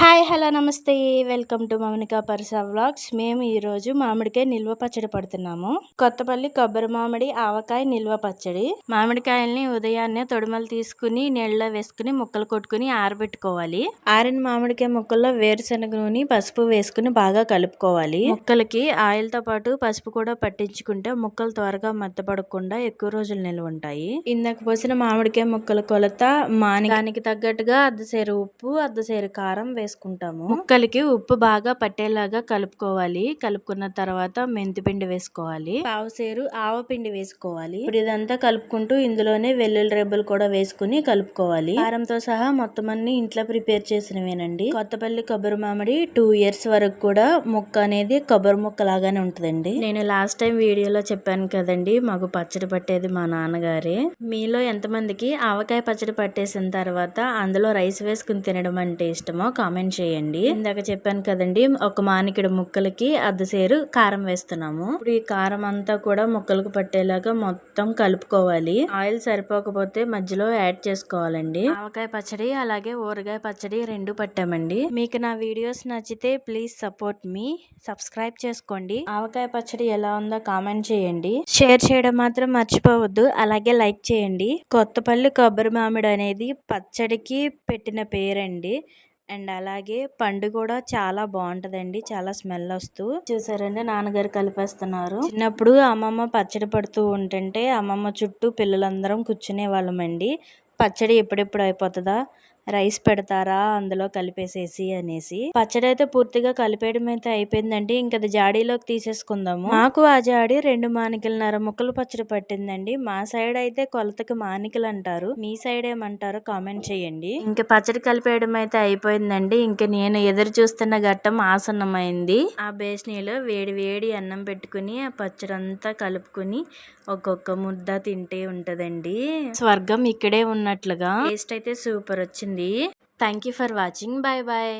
Hi hello నమస్తే. Welcome to Mounika Parsa vlogs. మేము ఈరోజు మామిడికాయ నిల్వ పచ్చడి పడుతున్నాము. కొత్తపల్లి కొబ్బరి మామిడి ఆవకాయ నిల్వ పచ్చడి. మామిడికాయల్ని ఉదయాన్నే తొడిమలు తీసుకుని నీళ్ళలో వేసుకుని ముక్కలు కొట్టుకుని ఆరబెట్టుకోవాలి. ఆరిన మామిడికాయ ముక్కల్లో వేరుశనగ నూనె పసుపు వేసుకుని బాగా కలుపుకోవాలి. ముక్కలకి ఆయిల్తో పాటు పసుపు కూడా పట్టించుకుంటే ముక్కలు త్వరగా మెత్తపడకుండా ఎక్కువ రోజులు నిల్వ ఉంటాయి. ఇందాక పోసిన మామిడికాయ ముక్కల కొలత మానికి తగ్గట్టుగా అర్ధసేరు ఉప్పు అర్ధసేరు కారం వేసుకుంటాము. ముక్కలకి ఉప్పు బాగా పట్టేలాగా కలుపుకోవాలి. కలుపుకున్న తర్వాత మెంతి పిండి వేసుకోవాలి. పావుసేరు ఆవపిండి వేసుకోవాలి. ఇప్పుడు ఇదంతా కలుపుకుంటూ ఇందులోనే వెల్లుల్లి రెబ్బలు కూడా వేసుకుని కలుపుకోవాలి. కారంతో సహా మొత్తం అన్ని ఇంట్లో ప్రిపేర్ చేసినవేనండి. కొత్తపల్లి కొబ్బరి మామిడి టూ ఇయర్స్ వరకు కూడా ముక్క అనేది కొబ్బరి ముక్క లాగానే ఉంటదండి. నేను లాస్ట్ టైం వీడియోలో చెప్పాను కదండి మాకు పచ్చడి పట్టేది మా నాన్నగారే. మీలో ఎంతమందికి ఆవకాయ పచ్చడి పట్టేసిన తర్వాత అందులో రైస్ వేసుకుని తినడం అంటే ఇష్టమో కామెంట్ చేయండి. ఇందాక చెప్పాను కదండి ఒక మానికిడి ముక్కలకి అర్ధసేరు కారం వేస్తున్నాము. ఇప్పుడు ఈ కారం అంతా కూడా ముక్కలకు పట్టేలాగా మొత్తం కలుపుకోవాలి. ఆయిల్ సరిపోకపోతే మధ్యలో యాడ్ చేసుకోవాలండి. ఆవకాయ పచ్చడి అలాగే ఊరగాయ పచ్చడి రెండు పట్టామండి. మీకు నా వీడియోస్ నచ్చితే ప్లీజ్ సపోర్ట్ మీ. సబ్స్క్రైబ్ చేసుకోండి. ఆవకాయ పచ్చడి ఎలా ఉందో కామెంట్ చేయండి. షేర్ చేయడం మాత్రం మర్చిపోవద్దు. అలాగే లైక్ చేయండి. కొత్తపల్లి కొబ్బరి మామిడి అనేది పచ్చడికి పెట్టిన పేరండి. అండ్ అలాగే పండు కూడా చాలా బాగుంటదండి. చాలా స్మెల్ వస్తూ. చూసారండి నాన్నగారు కలిపేస్తున్నారు. చిన్నప్పుడు అమ్మమ్మ పచ్చడి పడుతూ ఉంటుంటే అమ్మమ్మ చుట్టూ పిల్లలందరం కూర్చునే వాళ్ళమండి పచ్చడి ఎప్పుడెప్పుడు అయిపోతుందా? రైస్ పెడతారా అందులో కలిపేసేసి అనేసి. పచ్చడి అయితే పూర్తిగా కలిపేయడం అయితే అయిపోయిందండి. ఇంకా అది జాడీలోకి తీసేసుకుందాము. మాకు ఆ జాడి రెండు మానికలన్నర ముక్కలు పచ్చడి పట్టిందండి. మా సైడ్ అయితే కొలతకి మానికలు అంటారు మీ సైడ్ ఏమంటారో కామెంట్ చేయండి. ఇంకా పచ్చడి కలిపేయడం అయితే అయిపోయిందండి. ఇంకా నేను ఎదురు చూస్తున్న ఘట్టం ఆసన్నమైంది. ఆ బేస్నీలో వేడి వేడి అన్నం పెట్టుకుని ఆ పచ్చడి అంతా కలుపుకుని ఒక్కొక్క ముద్ద తింటే ఉంటదండి. స్వర్గం ఇక్కడే ఉన్నట్లుగా. టేస్ట్ అయితే సూపర్ వచ్చింది ఉంటుంది thank you for watching bye bye